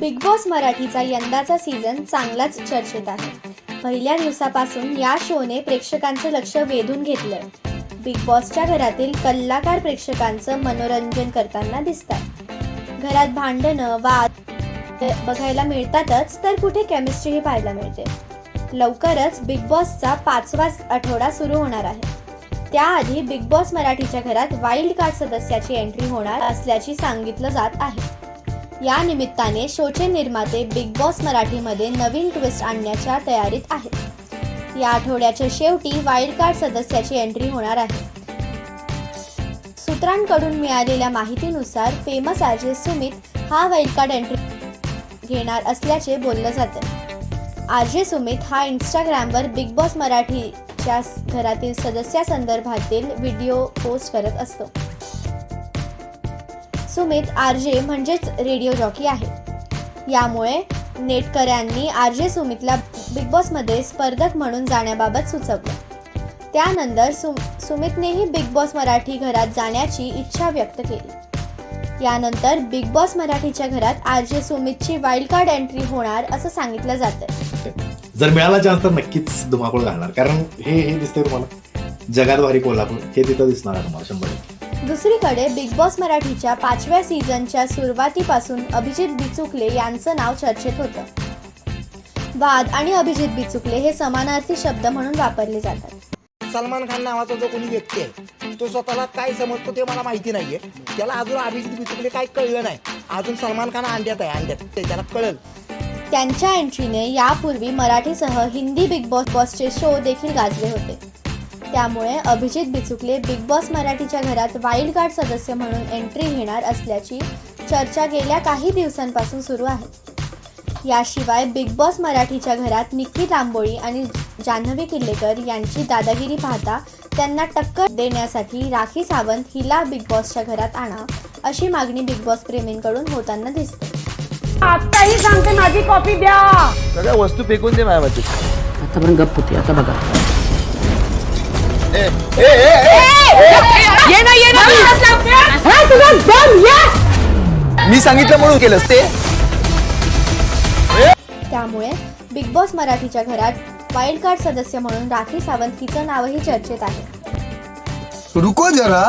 Big boss मराठीचा यंदाचा season चांगलाच चर्चेत आहे. पहिल्या दिवसापासून या शोने प्रेक्षकांचं लक्ष वेधून घेतलंय. बिग बॉसच्या घरातील कलाकार प्रेक्षकांचं मनोरंजन करताना दिसतात घरात भांडणं वाद बघायला मिळतातच तर कुठे केमिस्ट्रीही पाहायला मिळते? लवकरच बिग बॉसचा पाचवा आठवडा सुरू होणार आहे. त्याआधी बिग बॉस मराठीच्या घरात वाईल्ड कार्ड सदस्याची एंट्री होणार असल्याची सांगितलं जात आहे. या निमित्ताने शोचे निर्माते बिग बॉस मराठीमध्ये नवीन ट्विस्ट आणण्याच्या तयारीत आहेत. या आठवड्याच्या शेवटी वाईल्ड कार्ड सदस्याची एंट्री होणार आहे. सूत्रांकडून मिळालेल्या माहितीनुसार फेमस आर्टिस्ट सुमित हा वाईल्ड कार्ड एंट्री घेणार असल्याचे बोललं जातं. आजे सुमित हा इंस्टाग्रामवर बिग बॉस मराठीच्या घरातील सदस्यासंदर्भातील व्हिडिओ पोस्ट करत असतो. सुमित आरजे म्हणजेच रेडिओ जॉकी आहे. यामुळे नेटकऱ्यांनी आरजे सुमितला बिग बॉसमध्ये स्पर्धक म्हणून जाण्याबाबत सुचवलं. त्यानंतर सु सुमितनेही बिग बॉस मराठी घरात जाण्याची इच्छा व्यक्त केली. यानंतर बिग बॉस मराठीच्या घरात आरजे सुमितची वाईल्ड कार्ड एंट्री होणार असं सांगितलं जातं जर मिळाला चान्स तर नक्कीच धुमाकूळ घालणार. कारण हे हे दिसतंय तुम्हाला. जगात भारी कोल्हापूर हे तिथं दिसणार आहे तुम्हाला शंभर टक्के. दुसरीकडे बिग बॉस मराठीच्या पाचव्या सीझनच्या सुरुवातीपासून अभिजित बिचुकले यांचं नाव चर्चेत होतं. वाद आणि अभिजित बिचुकले हे समानार्थी शब्द म्हणून वापरले जातात. सलमान खान नावाचा जो कोणी व्यक्ती आहे तो स्वतःला काय समजतो ते मला माहिती नाहीये. त्याला अजून अभिजित बिचुकले काय कळलं नाही. अजून सलमान खान अंड्यात आहे अंड्यात. ते त्याला कळल. त्यांच्या एंट्रीने यापूर्वी मराठीसह हिंदी बिग बॉस बॉसचे शो देखील गाजले होते. त्यामुळे अभिजित बिचुकले बिग बॉस मराठीच्या घरात वाईल्ड कार्ड सदस्य म्हणून एंट्री घेणार असल्याची चर्चा गेल्या काही दिवसांपासून सुरू आहे. याशिवाय बिग बॉस मराठीच्या घरात निक्की तांबोळी आणि जान्हवी किल्लेकर यांची दादागिरी पाहता त्यांना टक्कर देण्यासाठी राखी सावंत हिला बिग बॉसच्या घरात आणा अशी मागणी बिग बॉस प्रेमींकडून होताना दिसते. आत्ताही सांगते माझी कॉपी द्या. सगळ्या वस्तू फेकून दे माझ्यामध्ये आता पण गप्प होती आता बघा. ये ना ये ना हा, तुझा दम ये मी सांगितलं म्हणून केलंस ते. त्यामुळे बिग बॉस मराठीच्या घरात वाईल्ड कार्ड सदस्य म्हणून राखी सावंत हिचं नावही चर्चेत आहे. रुको जरा.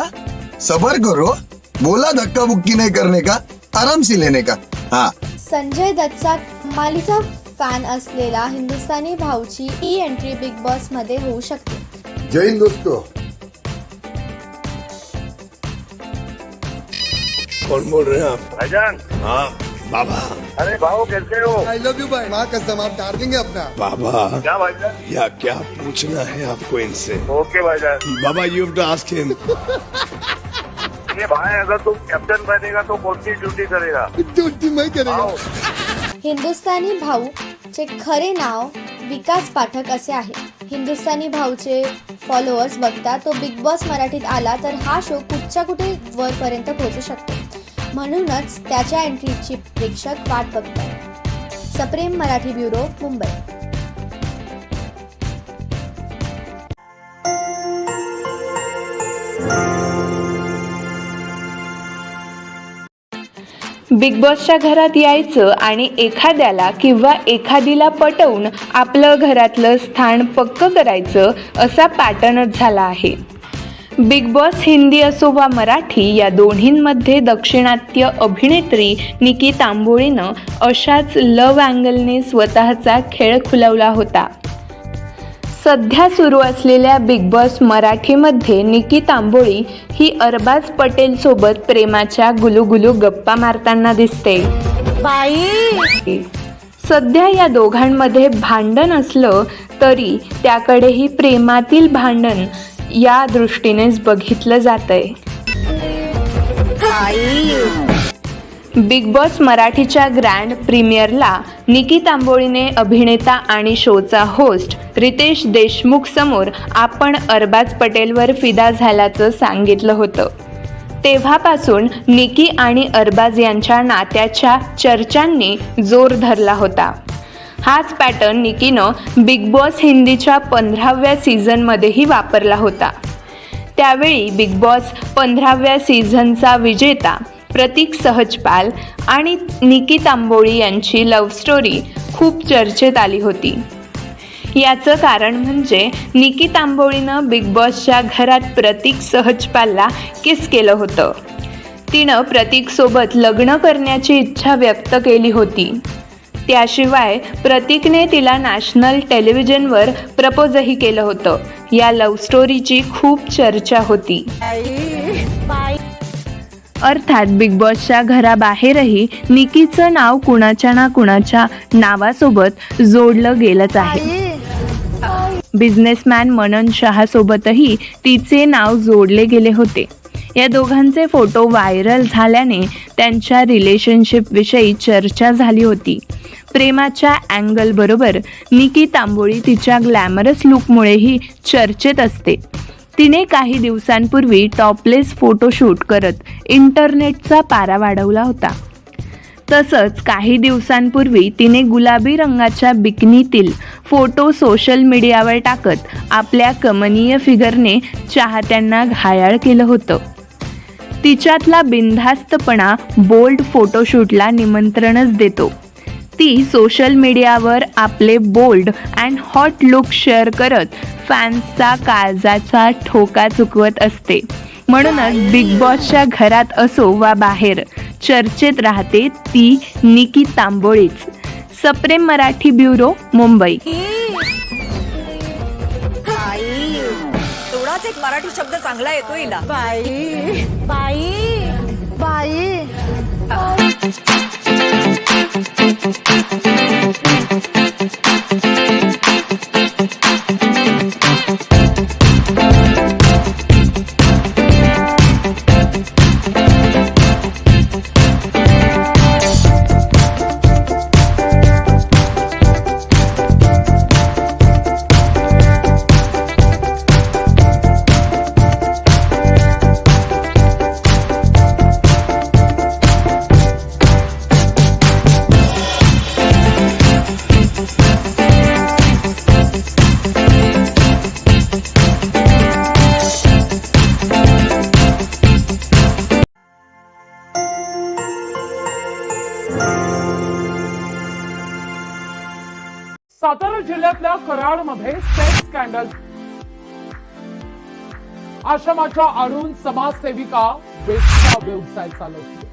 सबर करो. बोला धक्का बुक्की नहीं करने का? आराम से लेने का? हाँ. संजय दत्तचा मालीचा फॅन असलेला हिंदुस्थानी भाऊची ई एंट्री बिग बॉसमध्ये होऊ शकते. जय हिंद दोस्तों। कौन बोल रहे हैं आप? भाईजान। हाँ बाबा। अरे भाऊ कैसे हो? आई लव यू भाई माँ कसम आप डार देंगे अपना। बाबा। क्या भाईजान? या क्या पूछना है आपको इनसे? ओके भाईजान। बाबा you have to ask him ये भाई अगर तुम कैप्टन बनेगा तो कौन सी ड्यूटी करेगा ड्यूटी मैं करेगा। आओ। हिंदुस्थानी भाऊ चे खरे नाव विकास पाठक असे आहे हिंदुस्थानी भाऊचे फॉलोअर्स बघता तो बिग बॉस मराठीत आला तर हा शो कुठच्या कुठे वरपर्यंत पोहोचू शकतो? म्हणूनच त्याच्या एंट्रीची प्रेक्षक वाट बघतात सप्रेम मराठी ब्युरो मुंबई. बिग बॉसच्या घरात यायचं आणि एखाद्याला किंवा एखादीला पटवून आपलं घरातलं स्थान पक्क करायचं असा पॅटर्नच झाला आहे. बिग बॉस हिंदी असो वा मराठी या दोन्हींमध्ये दक्षिणात्य अभिनेत्री निकी तांबोळीनं अशाच लव अँगलने स्वतःचा खेळ खुलवला होता. सध्या सुरू असलेल्या बिग बॉस मराठीमध्ये निकी तांबोळी ही अरबाज पटेल सोबत प्रेमाच्या गुलुगुलू गप्पा मारताना दिसते. बाई! सध्या या दोघांमध्ये भांडण असलं तरी त्याकडेही प्रेमातील भांडण या दृष्टीनेच बघितलं जातंय. बिग बॉस मराठीच्या ग्रँड प्रीमियरला निकी तांबोळीने अभिनेता आणि शोचा होस्ट रितेश देशमुख समोर आपण अरबाज पटेलवर फिदा झाल्याचं सांगितलं होतं. तेव्हापासून निकी आणि अरबाज यांच्या नात्याच्या चर्चांनी जोर धरला होता. हाच पॅटर्न निकीनं बिग बॉस हिंदीच्या पंधराव्या सीझनमध्येही वापरला होता. त्यावेळी बिग बॉस पंधराव्या सीझनचा विजेता प्रतीक सहजपाल आणि निकी तांबोळी यांची लव्ह स्टोरी खूप चर्चेत आली होती. याचं कारण म्हणजे निकी तांबोळीनं बिग बॉसच्या घरात प्रतीक सहजपालला किस केलं होतं. तिनं प्रतीकसोबत लग्न करण्याची इच्छा व्यक्त केली होती. त्याशिवाय प्रतीकने तिला नॅशनल टेलिव्हिजनवर प्रपोजही केलं होतं. या लव्ह स्टोरीची खूप चर्चा होती. अर्थात बिग बॉसच्या घराबाहेरही निकीचं नाव कुणाच्या ना कुणाच्या नावासोबत जोडलं गेलंच आहे. बिझनेसमॅन मनन शहासोबतही तिचे नाव जोडले गेले होते. या दोघांचे फोटो व्हायरल झाल्याने त्यांच्या रिलेशनशिपविषयी चर्चा झाली होती. प्रेमाच्या अँगल बरोबर निकी तांबोळी तिच्या ग्लॅमरस लुकमुळेही चर्चेत असते. तिने काही दिवसांपूर्वी टॉपलेस फोटोशूट करत इंटरनेटचा पारा वाढवला होता. तसंच काही दिवसांपूर्वी तिने गुलाबी रंगाच्या बिकनीतील फोटो सोशल मीडियावर टाकत आपल्या कमनीय फिगरने चाहत्यांना घायाळ केलं होतं. तिच्यातला बिनधास्तपणा बोल्ड फोटोशूटला निमंत्रणच देतो. ती सोशल मीडियावर आपले bold and hot look share करत फॅन्सचा काळजाचा ठोका चुकवत असते. म्हणूनच बिग बॉसच्या घरात असो वा बाहेर चर्चेत राहते ती निकी तांबोळीच. सप्रेम मराठी ब्युरो मुंबई. एक मराठी शब्द चांगला येतो हिला बाई बाई बाई. सातारा जिल्ह्यातल्या कराडमध्ये सेक्स स्कॅन्डल आश्रमाच्या अरुण समाजसेविका बेस्टचा व्यवसाय चालवतो.